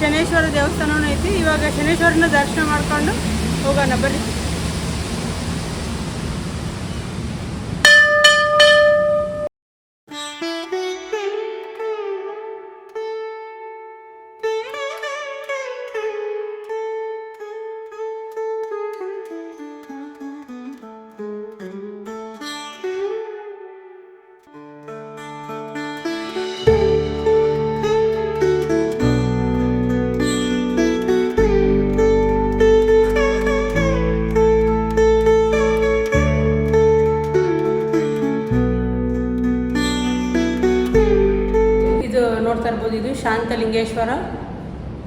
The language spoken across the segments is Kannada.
ಶನೇಶ್ವರ ದೇವಸ್ಥಾನವೂ ಐತಿ. ಇವಾಗ ಶನೇಶ್ವರನ ದರ್ಶನ ಮಾಡ್ಕೊಂಡು ಹೋಗೋಣ ಬರ್ರಿ. ಇದು ಶಾಂತಲಿಂಗೇಶ್ವರ.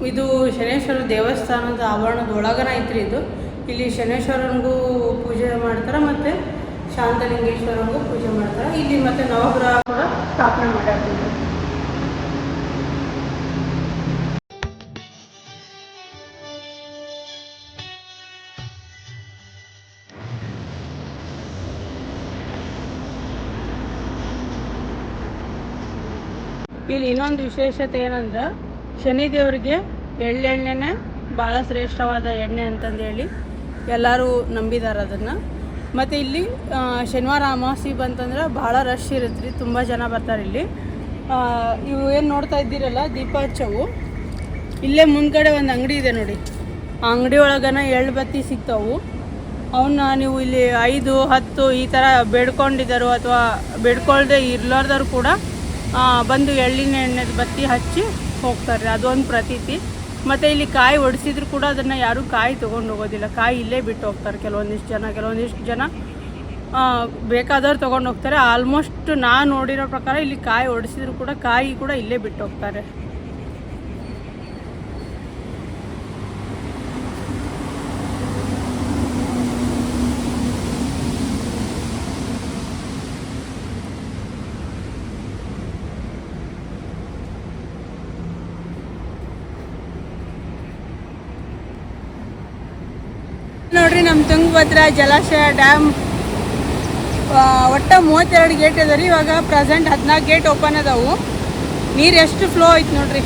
ಇದು ಶನೇಶ್ವರ ದೇವಸ್ಥಾನದ ಆವರಣದ ಒಳಗನ ಐತ್ರಿ ಇದು. ಇಲ್ಲಿ ಶನೇಶ್ವರನಿಗೂ ಪೂಜೆ ಮಾಡ್ತಾರೆ ಮತ್ತು ಶಾಂತಲಿಂಗೇಶ್ವರನಿಗೂ ಪೂಜೆ ಮಾಡ್ತಾರೆ. ಇಲ್ಲಿ ಮತ್ತೆ ನವಗ್ರಹ ಕೂಡ ಸ್ಥಾಪನೆ ಮಾಡಿರ್ತೀವಿ ಇಲ್ಲಿ ಇನ್ನೊಂದು ವಿಶೇಷತೆ ಏನಂದ್ರೆ ಶನಿ ದೇವರಿಗೆ ಎಳ್ಳೆಣ್ಣೆನೆ ಭಾಳ ಶ್ರೇಷ್ಠವಾದ ಎಣ್ಣೆ ಅಂತಂದೇಳಿ ಎಲ್ಲರೂ ನಂಬಿದ್ದಾರೆ ಅದನ್ನು. ಮತ್ತು ಇಲ್ಲಿ ಶನಿವಾರ ಅಮಾವಾಸ್ಯೆ ಬಂತಂದ್ರೆ ಭಾಳ ರಶ್ ಇರುತ್ತೆ ರೀ ತುಂಬ ಜನ ಬರ್ತಾರೆ ಇಲ್ಲಿ. ಇವು ಏನು ನೋಡ್ತಾ ಇದ್ದೀರಲ್ಲ ದೀಪ ಹಚ್ಚವು ಇಲ್ಲೇ ಮುಂದ್ಗಡೆ ಒಂದು ಅಂಗಡಿ ಇದೆ ನೋಡಿ. ಆ ಅಂಗಡಿ ಒಳಗನ ಎಳ್ಳು ಬತ್ತಿ ಸಿಗ್ತಾವು. ಅವನ್ನ ನೀವು ಇಲ್ಲಿ ಐದು, ಹತ್ತು ಈ ಥರ ಬೇಡ್ಕೊಂಡಿದ್ದಾರೋ ಅಥವಾ ಬೇಡ್ಕೊಳ್ದೆ ಇರ್ಲಾರ್ದವ್ರು ಕೂಡ ಬಂದು ಎಳ್ಳಿನ ಎಣ್ಣೆ ಬತ್ತಿ ಹಚ್ಚಿ ಹೋಗ್ತಾರೆ. ಅದೊಂದು ಪ್ರತೀತಿ. ಮತ್ತು ಇಲ್ಲಿ ಕಾಯಿ ಒಡಿಸಿದ್ರು ಕೂಡ ಅದನ್ನು ಯಾರೂ ಕಾಯಿ ತೊಗೊಂಡು ಹೋಗೋದಿಲ್ಲ. ಕಾಯಿ ಇಲ್ಲೇ ಬಿಟ್ಟು ಹೋಗ್ತಾರೆ ಕೆಲವೊಂದಿಷ್ಟು ಜನ. ಕೆಲವೊಂದಿಷ್ಟು ಜನ ಬೇಕಾದವ್ರು ತೊಗೊಂಡು ಹೋಗ್ತಾರೆ. ಆಲ್ಮೋಸ್ಟ್ ನಾನು ನೋಡಿರೋ ಪ್ರಕಾರ ಇಲ್ಲಿ ಕಾಯಿ ಒಡಿಸಿದ್ರು ಕೂಡ ಕಾಯಿ ಕೂಡ ಇಲ್ಲೇ ಬಿಟ್ಟು ಹೋಗ್ತಾರೆ. ನೋಡ್ರಿ ನಮ್ಮ ತುಂಗಭದ್ರಾ ಜಲಾಶಯ ಡ್ಯಾಮ್. ಒಟ್ಟ ಮೂವತ್ತೆರಡು ಗೇಟ್ ಅದ ರೀ, ಇವಾಗ ಪ್ರೆಸೆಂಟ್ ಹದಿನಾಲ್ಕು ಗೇಟ್ ಓಪನ್ ಅದಾವು ನೀರು ಎಷ್ಟು ಫ್ಲೋ ಐತೆ ನೋಡ್ರಿ.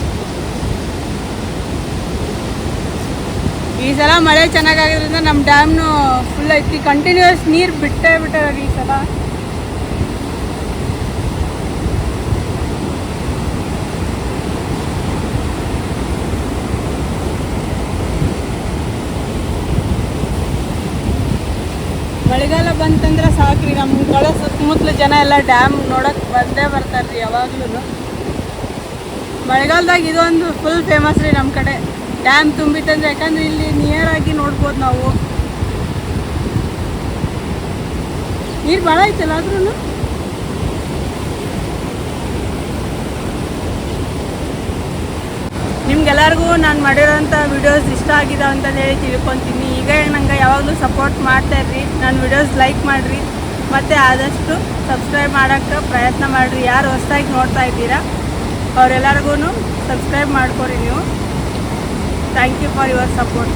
ಈ ಸಲ ಮಳೆ ಚೆನ್ನಾಗಾಗಿದ್ರಿಂದ ನಮ್ಮ ಡ್ಯಾಮ್ನು ಫುಲ್ ಐತಿ ಕಂಟಿನ್ಯೂಸ್ ನೀರು ಬಿಟ್ಟೇ ಬಿಟ್ಟಾರ ಈ ಸಲ. ಬಂತಂದ್ರೆ ಸಾಕ್ರಿ ನಮ್ಮ ಗಳ ಸುತ್ತಮುತ್ತಲು ಜನ ಎಲ್ಲ ಡ್ಯಾಮ್ ನೋಡಕ್ ಬಂದೇ ಬರ್ತಾರ್ರಿ ಯಾವಾಗ್ಲೂ ಮಳೆಗಾಲದಾಗ ಇದೊಂದು ಫುಲ್ ಫೇಮಸ್ ರೀ ನಮ್ಮ ಕಡೆ. ಡ್ಯಾಮ್ ತುಂಬಿತ್ತಂದ್ರೆ ಯಾಕಂದ್ರೆ ಇಲ್ಲಿ ನಿಯರ್ ಆಗಿ ನೋಡ್ಬೋದು ನಾವು. ನೀರು ಭಾಳ ಐತಲ್ಲ ಆದ್ರೂ ನಿಮ್ಗೆಲ್ಲರಿಗೂ ನಾನು ಮಾಡಿರೋಂಥ ವಿಡಿಯೋಸ್ ಇಷ್ಟ ಆಗಿದೆ ಅಂತಂದು ಹೇಳಿ ತಿಳ್ಕೊತೀನಿ. ಈಗ ನಂಗೆ ಯಾವಾಗಲೂ ಸಪೋರ್ಟ್ ಮಾಡ್ತಾ ಇರ್ರಿ. ನನ್ನ ವಿಡಿಯೋಸ್ ಲೈಕ್ ಮಾಡಿರಿ. ಮತ್ತು ಆದಷ್ಟು ಸಬ್ಸ್ಕ್ರೈಬ್ ಮಾಡೋಕ್ಕೆ ಪ್ರಯತ್ನ ಮಾಡಿರಿ. ಯಾರು ಹೊಸ್ದಾಗಿ ನೋಡ್ತಾ ಇದ್ದೀರಾ ಅವರೆಲ್ಲರಿಗೂ ಸಬ್ಸ್ಕ್ರೈಬ್ ಮಾಡ್ಕೊರಿ ನೀವು. Thank you for your support